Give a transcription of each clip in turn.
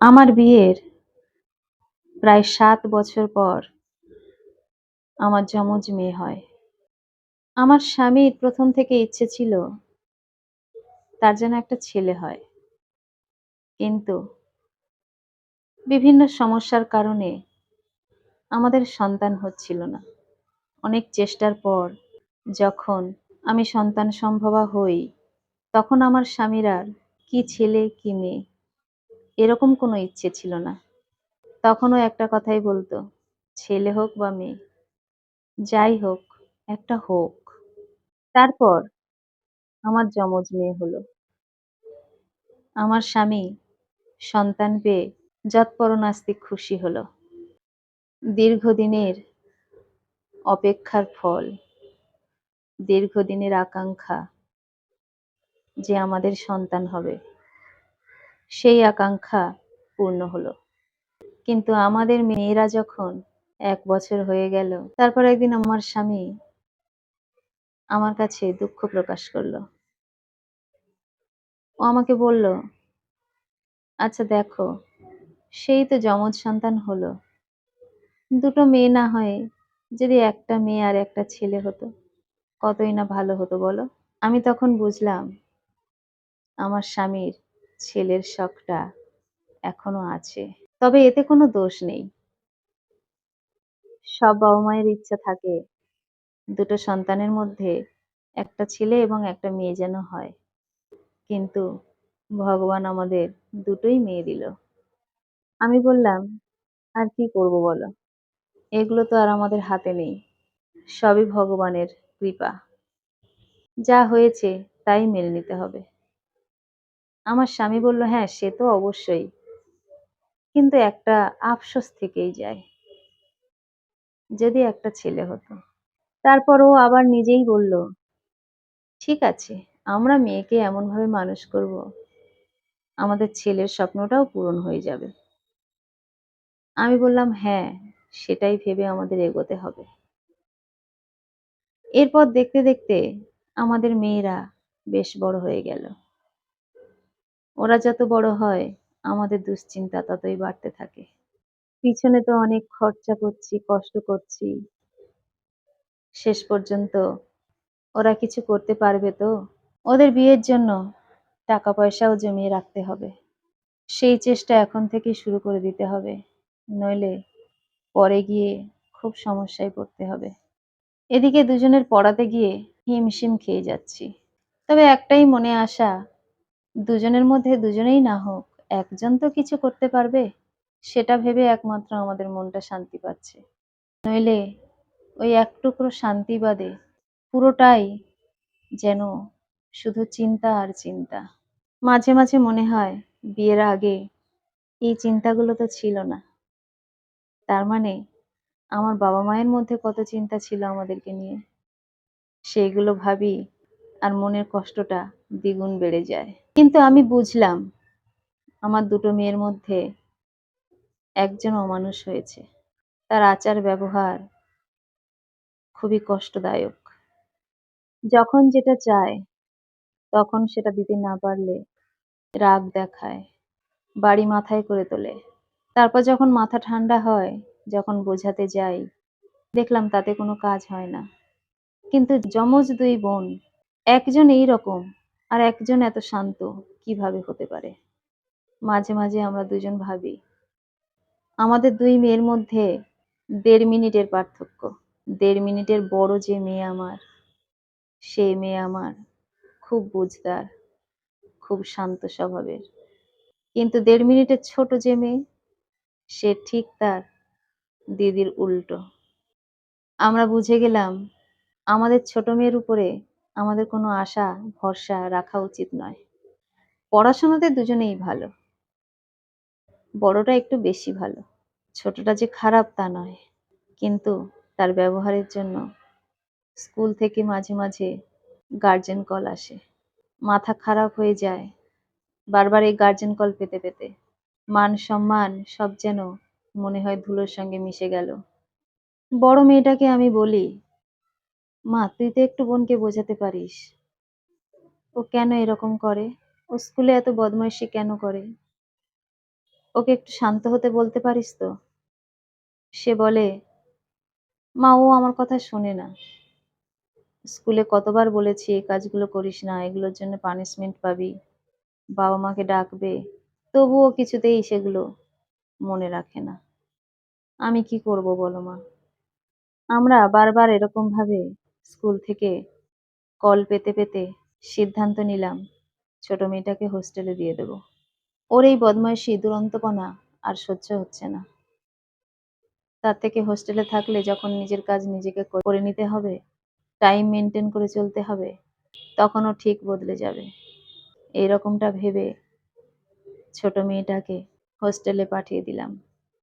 আমার বিয়ের প্রায় সাত বছর পর আমার যমজ মেয়ে হয়। আমার স্বামীর প্রথম থেকে ইচ্ছে ছিল তার যেন একটা ছেলে হয়। কিন্তু বিভিন্ন সমস্যার কারণে আমাদের সন্তান হচ্ছিল না। অনেক চেষ্টার পর যখন আমি সন্তান সম্ভবা হই, তখন আমার স্বামীর আর কি ছেলে, কি মেয়ে এরকম কোনো ইচ্ছে ছিল না। তখনও একটা কথাই বলতো, ছেলে হোক বা মেয়ে, যাই হোক, একটা হোক। তারপর আমার যমজ মেয়ে হলো। আমার স্বামী সন্তান পেয়ে যৎপরনাস্তিক খুশি হলো। দীর্ঘদিনের অপেক্ষার ফল, দীর্ঘদিনের আকাঙ্ক্ষা যে আমাদের সন্তান হবে। সেই আকাঙ্ক্ষা পূর্ণ হলো। কিন্তু আমাদের মেয়েরা যখন এক বছর হয়ে গেল, তারপর একদিন আমার স্বামী আমার কাছে দুঃখ প্রকাশ করল। ও আমাকে বলল আচ্ছা দেখো, সেই তো যমজ সন্তান হলো। দুটো মেয়ে না হয় যদি একটা মেয়ে আর একটা ছেলে হতো, কতই না ভালো হতো বলো? আমি তখন বুঝলাম, আমার স্বামীর ছেলের শখটা এখনও আছে। তবে এতে কোনো দোষ নেই। সব বাবা মায়ের ইচ্ছা থাকে দুটো সন্তানের মধ্যে একটা ছেলে এবং একটা মেয়ে যেন হয়। কিন্তু ভগবান আমাদের দুটোই মেয়ে দিল। আমি বললাম, আর কি করব বলো? এগুলো তো আর আমাদের হাতে নেই। সবই ভগবানের কৃপা। যা হয়েছে তাই মেনে নিতে হবে। আমার স্বামী বলল হ্যাঁ সে তো অবশ্যই। কিন্তু একটা আফসোস থেকেই যায়, যদি একটা ছেলে হতো। তারপর ও আবার নিজেই বলল, ঠিক আছে, আমরা মেয়েকে এমনভাবে মানুষ করব, আমাদের ছেলের স্বপ্নটাও পূরণ হয়ে যাবে। আমি বললাম হ্যাঁ সেটাই ভেবে আমাদের এগোতে হবে। এরপর দেখতে দেখতে আমাদের মেয়েরা বেশ বড় হয়ে গেল। ওরা যত বড় হয়, আমাদের দুশ্চিন্তা ততই বাড়তে থাকে। পিছনে তো অনেক খরচা করছি, কষ্ট করছি। শেষ পর্যন্ত ওরা কিছু করতে পারবে তো? ওদের বিয়ের জন্য টাকা পয়সাও জমিয়ে রাখতে হবে। সেই চেষ্টা এখন থেকে শুরু করে দিতে হবে। নইলে পরে গিয়ে খুব সমস্যায় পড়তে হবে। এদিকে দুজনের পড়াতে গিয়ে হিমশিম খেয়ে যাচ্ছি। তবে একটাই মনে আশা দুজনের মধ্যে দুজনেই না হোক, একজন তো কিছু করতে পারবে। সেটা ভেবে একমাত্র আমাদের মনটা শান্তি পাচ্ছে। নইলে ওই এক টুকরো শান্তি বাদে পুরোটাই যেন শুধু চিন্তা আর চিন্তা। মাঝে মাঝে মনে হয় বিয়ের আগে এই চিন্তাগুলো তো ছিল না। তার মানে আমার বাবা মায়ের মধ্যে কত চিন্তা ছিল আমাদেরকে নিয়ে। সেইগুলো ভাবি আর মনের কষ্টটা দ্বিগুণ বেড়ে যায়। কিন্তু আমি বুঝলাম, আমার দুটো মেয়ের মধ্যে একজন অমানুষ হয়েছে। তার আচার ব্যবহার খুবই কষ্টদায়ক। যখন যেটা চায়, তখন সেটা দিতে না পারলে রাগ দেখায়, বাড়ি মাথায় করে তোলে। তারপর যখন মাথা ঠান্ডা হয়, যখন বোঝাতে যাই, দেখলাম তাতে কোনো কাজ হয় না। কিন্তু যমজ দুই বোন একজন এই রকম আর একজন এত শান্ত, কীভাবে হতে পারে? মাঝে মাঝে আমরা দুজন ভাবি, আমাদের দুই মেয়ের মধ্যে দেড় মিনিটের পার্থক্য। দেড় মিনিটের বড় যে মেয়ে আমার সেই মেয়ে আমার খুব বুঝদার, খুব শান্ত স্বভাবের। কিন্তু দেড় মিনিটের ছোট যে মেয়ে, সে ঠিক তার দিদির উল্টো। আমরা বুঝে গেলাম, আমাদের ছোট মেয়ের উপরে আমাদের কোনো আশা, ভরসা রাখা উচিত নয়। পড়াশোনাতে দুজনেই ভালো। বড়টা একটু বেশি ভালো। ছোটটা যে খারাপ তা নয়। কিন্তু তার ব্যবহারের জন্য স্কুল থেকে মাঝে মাঝে গার্জেন কল আসে। মাথা খারাপ হয়ে যায় বারবার এই গার্জেন কল পেতে পেতে। মান সম্মান সব যেন মনে হয় ধুলোর সঙ্গে মিশে গেল। বড় মেয়েটাকে আমি বলি মা তুই তো একটু বোনকে বোঝাতে পারিস ও কেন এরকম করে ও স্কুলে এত বদমাইশি কেন করে ওকে একটু শান্ত হতে বলতে পারিস তো? সে বলে, "মা ও আমার কথা শোনে না। স্কুলে কতবার বলেছি এই কাজগুলো করিস না, এগুলোর জন্য পানিশমেন্ট পাবি। বাবা-মাকে ডাকবে। তবুও কিছুতেই সেগুলো মনে রাখে না। আমি কি করব বলো মা?" আমরা বারবার এরকমভাবে স্কুল থেকে কল পেতে, পেতে সিদ্ধান্ত নিলাম ছোট মেয়েটাকে হোস্টেলে দিয়ে দেব। ওর এই বদমাইশি, দুরন্তপনা আর সহ্য হচ্ছে না। তার থেকে হোস্টেলে থাকলে যখন নিজের কাজ নিজেকে করে নিতে হবে, টাইম মেনটেন করে চলতে হবে, তখনও ঠিক বদলে যাবে। এইরকমটা ভেবে ছোট মেয়েটাকে হোস্টেলে পাঠিয়ে দিলাম।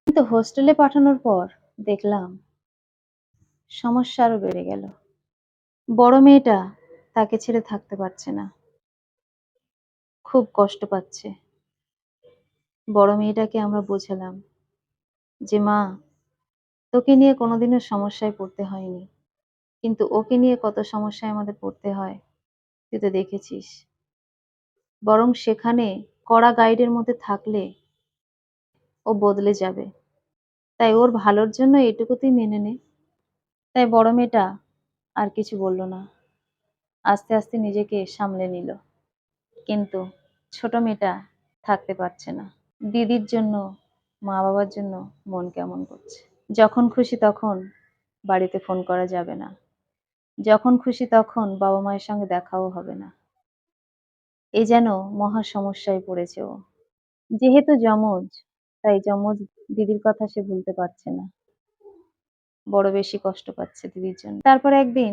কিন্তু হোস্টেলে পাঠানোর পর দেখলাম সমস্যা আরও বেড়ে গেল। বড় মেয়েটা তাকে ছেড়ে থাকতে পারছে না। খুব কষ্ট পাচ্ছে। বড় মেয়েটাকে আমরা বোঝালাম যে, "মা, তোকে নিয়ে কোনোদিনও সমস্যায় পড়তে হয়নি। কিন্তু ওকে নিয়ে কত সমস্যায় আমাদের পড়তে হয়, তুই তো দেখেছিস। বরং সেখানে কড়া গাইডের মধ্যে থাকলে ও বদলে যাবে। তাই ওর ভালোর জন্য এটুকু তুই মেনে নে।" তাই বড় মেয়েটা আর কিছু বলল না। আস্তে, আস্তে নিজেকে সামলে নিল। কিন্তু ছোট মেয়েটা থাকতে পারছে না। দিদির জন্য, মা-বাবার জন্য মন কেমন করছে। যখন খুশি তখন বাড়িতে ফোন করা যাবে না। যখন খুশি তখন বাবা-মায়ের সঙ্গে দেখাও হবে না। এ যেন মহা সমস্যায় পড়েছে ও। যেহেতু যমজ, তাই যমজ দিদির কথা সে ভুলতে পারছে না। বড় বেশি কষ্ট পাচ্ছে দিদির জন্য। তারপর একদিন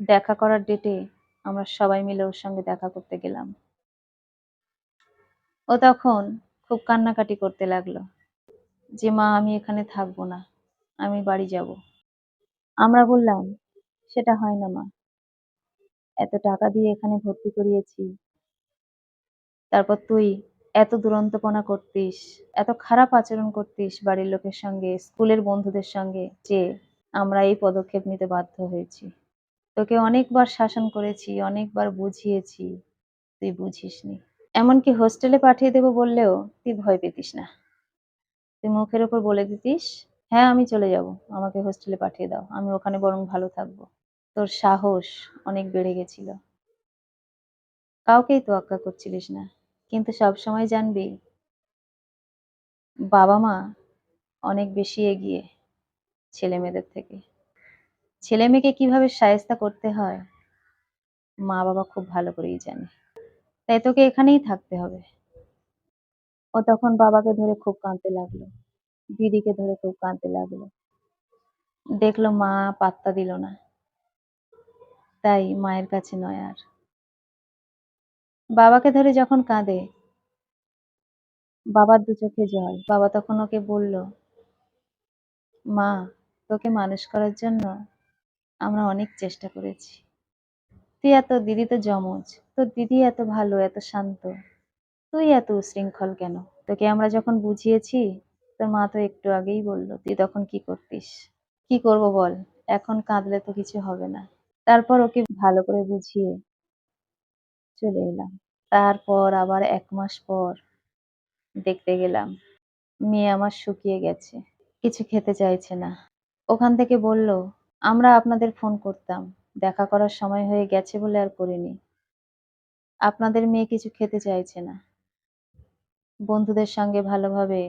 দেখা করার ডেটে আমরা সবাই মিলে ওর সঙ্গে দেখা করতে গেলাম। ও তখন খুব কান্নাকাটি করতে লাগল যে, "মা আমি এখানে থাকব না। আমি বাড়ি যাব।" আমরা বললাম, "সেটা হয় না মা। এত টাকা দিয়ে এখানে ভর্তি করিয়েছি। তারপর তুই এত দুরন্তপনা করতিস, এত খারাপ আচরণ করতিস বাড়ির লোকের সঙ্গে, স্কুলের বন্ধুদের সঙ্গে যে আমরা এই পদক্ষেপ নিতে বাধ্য হয়েছি। তোকে অনেকবার শাসন করেছি, অনেকবার বুঝিয়েছি, তুই বুঝিসনি। এমনকি হোস্টেলে পাঠিয়ে দেব বললেও তুই ভয় পেতিস না। তুই মুখের ওপর বলে দিতিস, "হ্যাঁ আমি চলে যাব। আমাকে হোস্টেলে পাঠিয়ে দাও। আমি ওখানে বরং ভালো থাকব।" তোর সাহস অনেক বেড়ে গেছিল। কাউকেই তোয়াক্কা করছিলিস না। কিন্তু সবসময় জানবি বাবা-মা অনেক বেশি এগিয়ে ছেলে-মেয়েদের থেকে। ছেলে-মেয়েকে কীভাবে শায়েস্তা করতে হয়, মা-বাবা খুব ভালো করেই জানে। তাই তোকে এখানেই থাকতে হবে। ও তখন বাবাকে ধরে খুব কাঁদতে লাগল। দিদিকে ধরে খুব কাঁদতে লাগল। দেখল মা পাত্তা দিল না। তাই মায়ের কাছে নয় আর। বাবাকে ধরে যখন কাঁদে, বাবার দু চোখে জল। বাবা তখন ওকে বলল, "মা, তোকে মানুষ করার জন্য আমরা অনেক চেষ্টা করেছি। তুই এত দিদি তো যমজ। তোর দিদি এত ভালো, এত শান্ত। তুই এত উশৃঙ্খল কেন? তোকে আমরা যখন বুঝিয়েছি, তোর মা তো একটু আগেই বলল, তুই তখন কি করতিস? কি করব বল? এখন কাঁদলে তো কিছু হবে না।" তারপর ওকে ভালো করে বুঝিয়ে চলে এলাম। তারপর আবার ১ মাস পর দেখতে গেলাম। মেয়ে আমার শুকিয়ে গেছে। কিছু খেতে চাইছে না। ওখান থেকে বলল, "আমরা আপনাদের ফোন করতাম। দেখা করার সময় হয়ে গেছে বলে আর করিনি। আপনাদের মেয়ে কিছু খেতে চাইছে না। বন্ধুদের সঙ্গে ভালোভাবে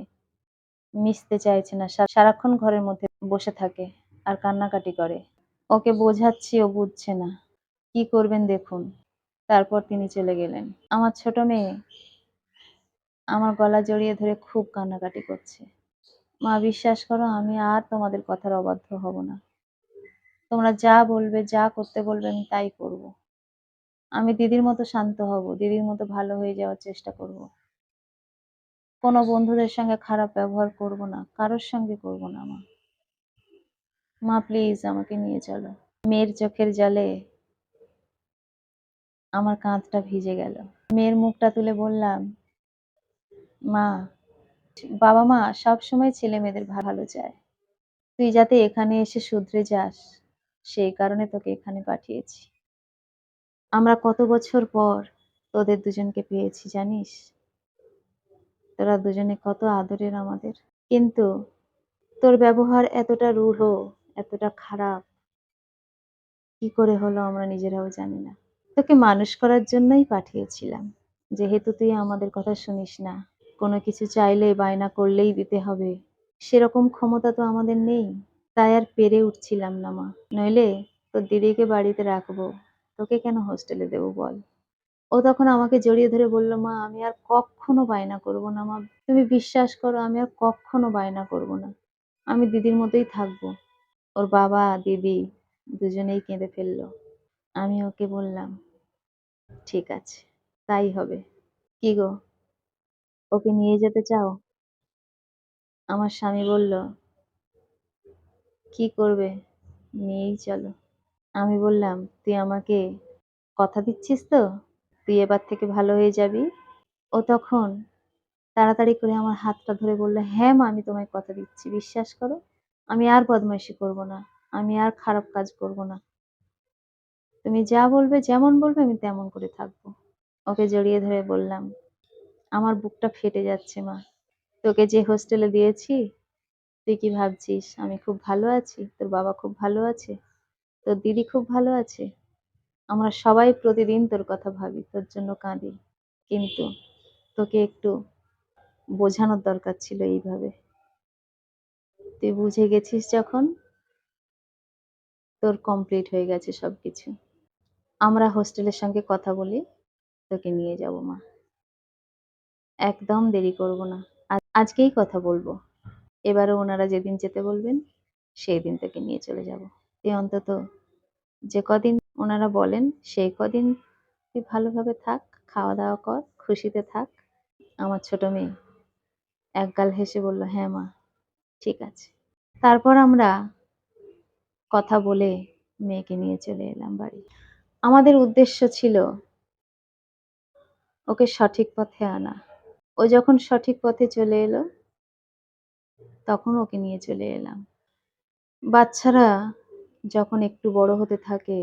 মিশতে চাইছে না। সারাক্ষণ ঘরের মধ্যে বসে থাকে আর কান্নাকাটি করে। ওকে বোঝাচ্ছি ও বুঝছে না। কি করবেন দেখুন।" তারপর তিনি চলে গেলেন। আমার ছোট মেয়ে আমার গলা জড়িয়ে ধরে খুব কান্নাকাটি করছে। "মা বিশ্বাস করো আমি আর তোমাদের কথার অবাধ্য হব না। তোমরা যা বলবে, যা করতে বলবে আমি তাই করব। আমি দিদির মতো শান্ত হব, দিদির মতো ভালো হয়ে যাওয়ার চেষ্টা করব। কোনো বন্ধুদের সঙ্গে খারাপ ব্যবহার করব না, কারোর সঙ্গে করব না মা। মা প্লিজ আমাকে নিয়ে চলো।" মেয়ের চোখের জলে আমার কাঁধটা ভিজে গেল। মেয়ের মুখটা তুলে বললাম, "মা, বাবা-মা সবসময় ছেলে-মেয়েদের ভালো চায়। তুই যাতে এখানে এসে শুধরে যাস, সেই কারণে তোকে এখানে পাঠিয়েছি। আমরা কত বছর পর তোদের দুজনকে পেয়েছি জানিস? তোরা দুজনে কত আদরের আমাদের। কিন্তু তোর ব্যবহার এতটা রূঢ়, এতটা খারাপ কি করে হলো আমরা নিজেরাও জানি না। তোকে মানুষ করার জন্যই পাঠিয়েছিলাম। যেহেতু তুই আমাদের কথা শুনিস না, কোনো কিছু চাইলে বায়না করলেই দিতে হবে, সেরকম ক্ষমতা তো আমাদের নেই। তাই আর পেরে উঠছিলাম না মা। নইলে তোর দিদিকে বাড়িতে রাখব, তোকে কেন হোস্টেলে দেবো বল? ও তখন আমাকে জড়িয়ে ধরে বলল, মা আমি আর কক্ষনো বায়না করব না মা। তুমি বিশ্বাস করো আমি আর কক্ষনো বায়না করব না। আমি দিদির মতোই থাকব। ওর বাবা, দিদি দুজনেই কেঁদে ফেলল। আমি ওকে বললাম, ঠিক আছে, তাই হবে। কি গো, ওকে নিয়ে যেতে চাও? আমার স্বামী বলল, কি করবে? নিয়েই চলো। আমি বললাম, তুই আমাকে কথা দিচ্ছিস তো? তুই এবার থেকে ভালো হয়ে যাবি? ও তখন তাড়াতাড়ি করে আমার হাতটা ধরে বলল হ্যাঁ মা আমি তোমায় কথা দিচ্ছি, বিশ্বাস করো। আমি আর বদমাইশি করব না। আমি আর খারাপ কাজ করব না। তুমি যা বলবে, যেমন বলবে আমি তেমন করে থাকব। ওকে জড়িয়ে ধরে বললাম, আমার বুকটা ফেটে যাচ্ছে মা। তোকে যে হোস্টেলে দিয়েছি, তুই কি ভাবছিস আমি খুব ভালো আছি? তোর বাবা খুব ভালো আছে? তোর দিদি খুব ভালো আছে? আমরা সবাই প্রতিদিন তোর কথা ভাবি, তোর জন্য কাঁদি। কিন্তু তোকে একটু বোঝানোর দরকার ছিল এইভাবে। তুই বুঝে গেছিস যখন, তোর কমপ্লিট হয়ে গেছে সবকিছু। আমরা হোস্টেলের সঙ্গে কথা বলি তোকে নিয়ে যাব মা। একদম দেরি করব না। আজকেই কথা বলব। এবারে ওনারা যেদিন যেতে বলবেন, সেই দিন তোকে নিয়ে চলে যাব। তুই অন্তত যে কদিন ওনারা বলেন, সেই কদিন তুই ভালোভাবে থাক, খাওয়া দাওয়া কর, খুশিতে থাক। আমার ছোট মেয়ে একগাল হেসে বলল, হ্যাঁ মা, ঠিক আছে। তারপর আমরা কথা বলে মেয়েকে নিয়ে চলে এলাম বাড়ি। আমাদের উদ্দেশ্য ছিল ওকে সঠিক পথে আনা। ও যখন সঠিক পথে চলে এলো, তখন ওকে নিয়ে চলে এলাম। বাচ্চারা যখন একটু বড় হতে থাকে,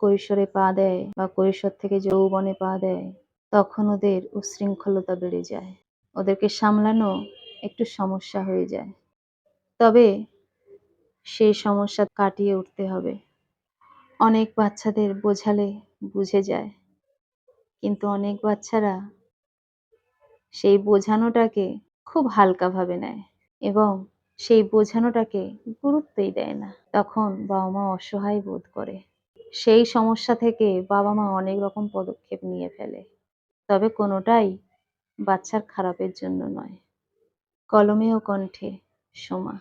কৈশোরে পা দেয় বা কৈশোর থেকে যৌবনে পা দেয়, তখন ওদের উচ্ছৃঙ্খলতা বেড়ে যায়। ওদেরকে সামলানো একটু সমস্যা হয়ে যায়। তবে সেই সমস্যা কাটিয়ে উঠতে হবে। অনেক বাচ্চাদের বোঝালে বুঝে যায়। কিন্তু অনেক বাচ্চারা সেই বোঝানোটাকে খুব হালকাভাবে নেয় এবং সেই বোঝানোটাকে গুরুত্বই দেয় না। তখন বাবা মা অসহায় বোধ করে। সেই সমস্যা থেকে বাবা মা অনেক রকম পদক্ষেপ নিয়ে ফেলে। তবে কোনোটাই বাচ্চার খারাপের জন্য নয়। কলমে ও কণ্ঠে, সোমা